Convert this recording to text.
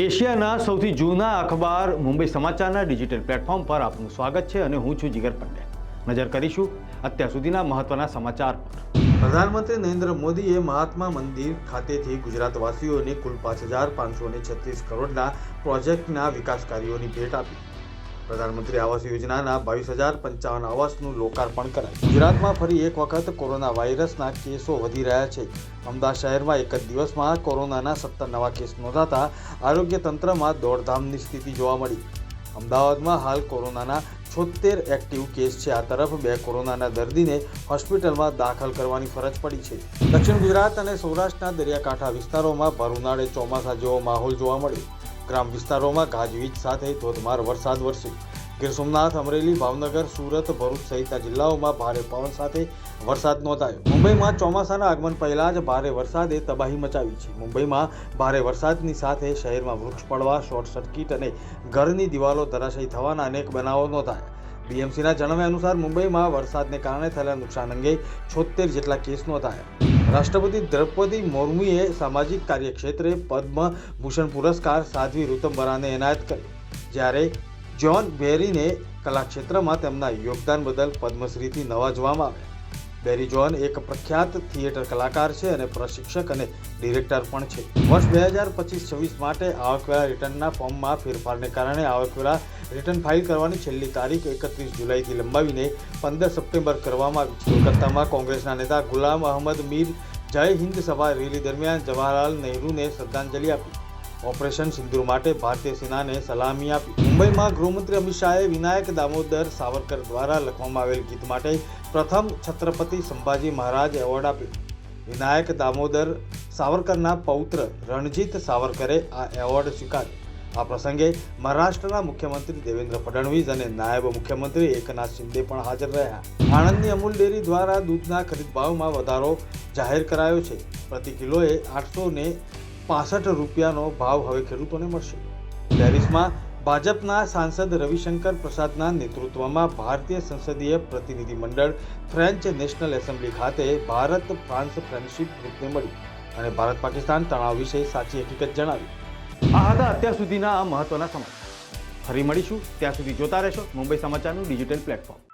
એશિયાના સૌથી જૂના અખબાર મુંબઈ સમાચારના ડિજિટલ પ્લેટફોર્મ પર આપનું સ્વાગત છે અને હું છું જીગર પંડ્યા. નજર કરીશું અત્યાર સુધીના મહત્વના સમાચાર પર. પ્રધાનમંત્રી નરેન્દ્ર મોદીએ મહાત્મા મંદિર ખાતેથી ગુજરાતવાસીઓને કુલ પાંચ હજાર પાંચસો છત્રીસ કરોડના પ્રોજેક્ટના વિકાસ કાર્યોની ભેટ આપી. પ્રધાનમંત્રી આવાસ યોજનાના બાવીસ હજાર પંચાવન આવાસનું લોકાર્પણ કરાયું. ગુજરાતમાં ફરી એક વખત કોરોના વાયરસના કેસો વધી રહ્યા છે. અમદાવાદ શહેરમાં એક જ દિવસમાં કોરોનાના સત્તર નવા કેસ નોંધાતા આરોગ્ય તંત્રમાં દોડધામની સ્થિતિ જોવા મળી. અમદાવાદમાં હાલ કોરોનાના છોતેર એક્ટિવ કેસ છે. આ તરફ બે કોરોનાના દર્દીને હોસ્પિટલમાં દાખલ કરવાની ફરજ પડી છે. દક્ષિણ ગુજરાત અને સૌરાષ્ટ્રના દરિયાકાંઠા વિસ્તારોમાં ભર ઉનાળે ચોમાસા જેવો માહોલ જોવા મળ્યો. ગ્રામ વિસ્તારોમાં ગાજવીજ સાથે ધોધમાર વરસાદ વરસ્યો. ગીર સોમનાથ, અમરેલી, ભાવનગર, સુરત, ભરૂચ સહિતના જિલ્લાઓમાં ભારે પવન સાથે વરસાદ નોંધાયો. મુંબઈમાં ચોમાસાના આગમન પહેલા જ ભારે વરસાદે તબાહી મચાવી છે. મુંબઈમાં ભારે વરસાદની સાથે શહેરમાં વૃક્ષ પડવા, શોર્ટ સર્કિટ અને ઘરની દિવાલો ધરાશયી થવાના અનેક બનાવો નોંધાયા. બીએમસીના જણાવ્યા અનુસાર મુંબઈમાં વરસાદને કારણે થયેલા નુકસાન અંગે છોતેર જેટલા કેસ નોંધાયા. રાષ્ટ્રપતિ દ્રૌપદી મુર્મુએ સામાજિક કાર્યક્ષેત્રે પદ્મ ભૂષણ પુરસ્કાર સાધ્વી ઋતંબરાને એનાયત કર્યો જ્યારે જ્હોન બેરીને કલાક્ષેત્રમાં તેમના યોગદાન બદલ પદ્મશ્રીથી નવાજવામાં આવ્યા. બેરી જોન એક પ્રખ્યાત થિયેટર કલાકાર છે અને પ્રશિક્ષક અને ડિરેક્ટર પણ છે. વર્ષ બે હજાર પચીસ છવ્વીસ માટે આવકવેરા રિટર્નના ફોર્મમાં ફેરફારને કારણે આવકવેરા રિટર્ન ફાઇલ કરવાની છેલ્લી તારીખ એકત્રીસ જુલાઈથી લંબાવીને પંદર સપ્ટેમ્બર કરવામાં આવી કોલકાતામાં કોંગ્રેસના નેતા ગુલામ અહમદ મીર જય હિન્દ સભા રેલી દરમિયાન જવાહરલાલ નહેરુને શ્રદ્ધાંજલિ આપી. ઓપરેશન સિંદૂર માટે ભારતીય સેનાને સલામી આપી. મુંબઈમાં ગૃહમંત્રી અમિત શાહે વિનાયક દામોદર સાવરકર દ્વારા લખવામાં આવેલ ગીત માટે પ્રથમ છત્રપતિ સંભાજી મહારાજ એવોર્ડ આપ્યો. વિનાયક દામોદર સાવરકરના પૌત્ર રણજીત સાવરકરે આ એવોર્ડ સ્વીકાર્યો. આ પ્રસંગે મહારાષ્ટ્રના મુખ્યમંત્રી દેવેન્દ્ર ફડણવીસ અને નાયબ મુખ્યમંત્રી એકનાથ શિંદે પણ હાજર રહ્યા. આણંદની અમૂલ ડેરી દ્વારા દૂધના ખરીદ ભાવમાં વધારો જાહેર કરાયો છે. પ્રતિ કિલોએ આઠસો ને પાસઠ રૂપિયાનો ભાવ હવે ખેડૂતોને મળશે. પેરિસમાં ભાજપના સાંસદ રવિશંકર પ્રસાદના નેતૃત્વમાં ભારતીય સંસદીય પ્રતિનિધિ મંડળ ફ્રેન્ચ નેશનલ એસેમ્બલી ખાતે ભારત ફ્રાન્સ ફ્રેન્ડશિપ ગ્રુપને મળ્યું અને ભારત પાકિસ્તાન તણાવ વિશે સાચી હકીકત જણાવી. આ હતા અત્યાર સુધીના આ મહત્વના સમાચાર. ફરી મળીશું. ત્યાં સુધી જોતા રહેશો મુંબઈ સમાચારનું ડિજિટલ પ્લેટફોર્મ.